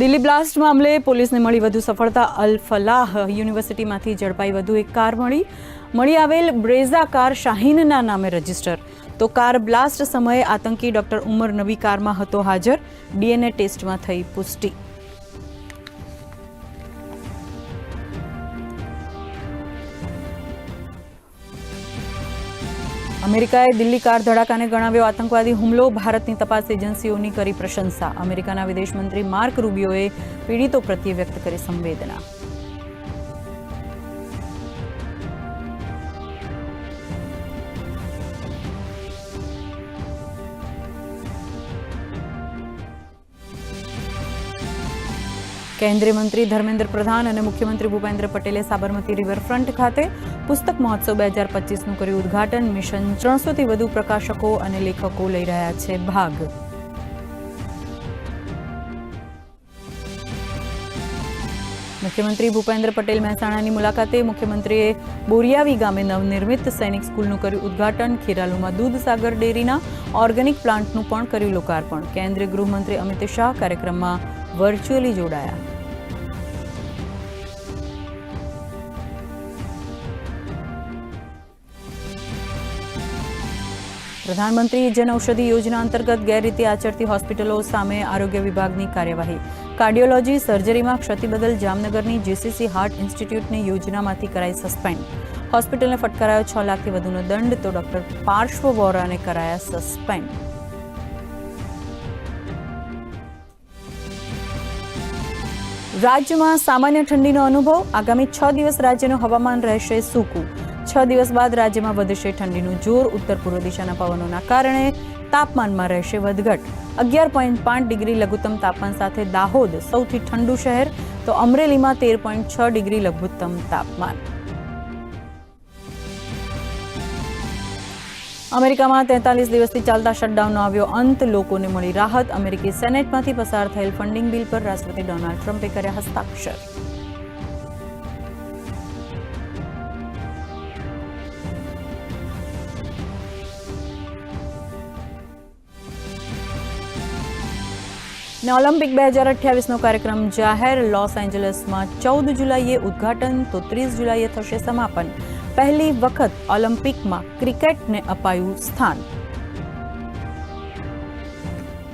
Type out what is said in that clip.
Delhi blast મામલે પોલીસને મળી વધુ સફળતા અલ ફલાહ યુનિવર્સિટીમાંથી ઝડપાઈ વધુ એક કાર મળી. મળી આવેલ બ્રેઝા કાર શાહીનના નામે રજિસ્ટર. તો કાર બ્લાસ્ટ સમયે આતંકી ડોક્ટર ઉમર નબી કારમાં હતો હાજર. ડીએનએ ટેસ્ટમાં થઈ પુષ્ટિ. અમેરિકાએ દિલ્હી કાર ધડાકાને ગણાવ્યો આતંકવાદી હુમલો. ભારતની તપાસ એજન્સીઓની કરી પ્રશંસા. અમેરિકાના વિદેશ મંત્રી માર્ક રૂબિયોએ પીડિતો પ્રત્યે વ્યક્ત કરી સંવેદના. કેન્દ્રીય મંત્રી ધર્મેન્દ્ર પ્રધાન અને મુખ્યમંત્રી ભૂપેન્દ્ર પટેલે સાબરમતી રિવરફ્રન્ટ ખાતે પુસ્તક મહોત્સવ બે હજાર પચીસનું કર્યું ઉદ્ઘાટન. મિશન ત્રણસોથી વધુ પ્રકાશકો અને લેખકો લઈ રહ્યા છે ભાગ. મુખ્યમંત્રી ભૂપેન્દ્ર પટેલ મહેસાણાની મુલાકાતે મુખ્યમંત્રીએ બોરિયાવી ગામે નવનિર્મિત સૈનિક સ્કૂલનું કર્યું ઉદ્ઘાટન. ખેરાલુમાં દૂધસાગર ડેરીના ઓર્ગેનિક પ્લાન્ટનું પણ કર્યું લોકાર્પણ. કેન્દ્રીય ગૃહમંત્રી અમિત શાહ કાર્યક્રમમાં વર્ચ્યુઅલી જોડાયા. પ્રધાનમંત્રી જન ઔષધિ યોજના અંતર્ગત ગેરરીતિ આચરતી હોસ્પિટલો સામે આરોગ્ય વિભાગની કાર્યવાહી. કાર્ડિયોલોજી સર્જરીમાં ક્ષતિ બદલ જામનગરની જીસીસી હાર્ટ ઇન્સ્ટિટ્યૂટની યોજનામાંથી કરાઈ સસ્પેન્ડ. હોસ્પિટલને ફટકારાયો છ લાખથી વધુનો દંડ તો ડોક્ટર પાર્શ્વ વોરાને કરાયા સસ્પેન્ડ. રાજ્યમાં સામાન્ય ઠંડીનો અનુભવ. આગામી છ દિવસ રાજ્યનું હવામાન રહેશે સૂકું. છ દિવસ બાદ રાજ્યમાં વધશે ઠંડીનું જોર. ઉત્તર પૂર્વ દિશાના પવનોના કારણે તાપમાનમાં રહેશે વધઘટ. અગિયાર પોઈન્ટ પાંચ ડિગ્રી લઘુત્તમ તાપમાન સાથે દાહોદ સૌથી ઠંડુ શહેર. તો અમરેલીમાં તેર પોઈન્ટ છ ડિગ્રી લઘુત્તમ તાપમાન. અમેરિકામાં તેતાલીસ દિવસથી ચાલતા શટડાઉનનો આવ્યો અંત. લોકોને મળી રાહત. અમેરિકી સેનેટમાંથી પસાર થયેલ ફંડિંગ બિલ પર રાષ્ટ્રપતિ ડોનાલ્ડ ટ્રમ્પે કર્યા હસ્તાક્ષર. ને ઓલિમ્પિક બે હજાર અઠ્યાવીસનો કાર્યક્રમ જાહેર. લોસ એન્જલસમાં ચૌદ જુલાઈએ ઉદ્ઘાટન, તો ત્રીસ જુલાઈએ થશે સમાપન. પહેલી વખત ઓલિમ્પિકમાં ક્રિકેટને અપાયું સ્થાન.